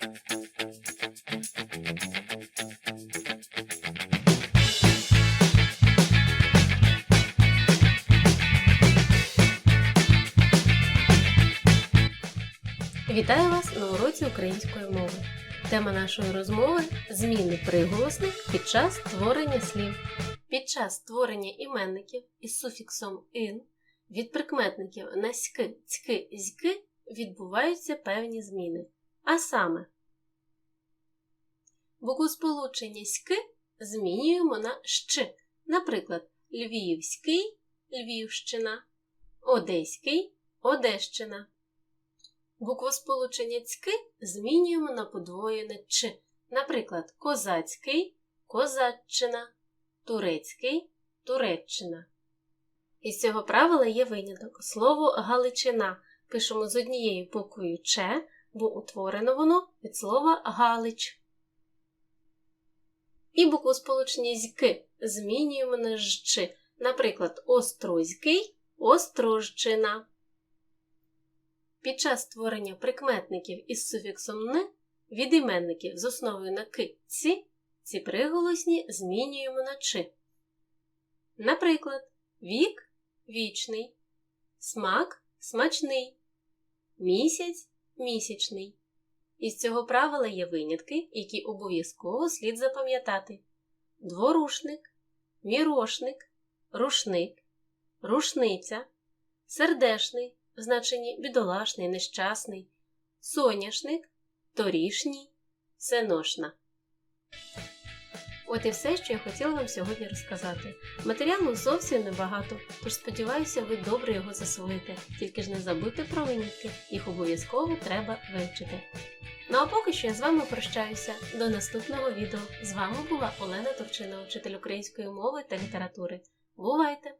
Вітаю вас на уроці української мови. Тема нашої розмови зміни приголосних під час створення слів. Під час створення іменників із суфіксом ин від прикметників на ськи, цьки, зьки відбуваються певні зміни. А саме, буквосполучення ськи змінюємо на щ. Наприклад, Львівський Львівщина, Одеський Одещина. Буквосполучення цьки змінюємо на подвоєне ч. Наприклад, козацький козаччина, турецький туреччина. Із цього правила є виняток. Слово Галичина пишемо з однією буквою Ч, бо утворено воно від слова Галич. І буквосполучення зьки змінюємо на жч. Наприклад, Острозький Острожчина. Під час створення прикметників із суфіксом «н» від іменників з основою на ки ці ці приголосні змінюємо на чи. Наприклад, вік вічний, смак смачний, місяць місячний. Із цього правила є винятки, які обов'язково слід запам'ятати: дворушник, мірошник, рушник, рушниця, сердешний в значенні бідолашний, нещасний, соняшник, торішній, сеношна. От і все, що я хотіла вам сьогодні розказати. Матеріалу зовсім небагато, тож сподіваюся, ви добре його засвоїте, тільки ж не забудьте про винятки, їх обов'язково треба вивчити. Ну а поки що я з вами прощаюся. До наступного відео. З вами була Олена Турчина, вчитель української мови та літератури. Бувайте!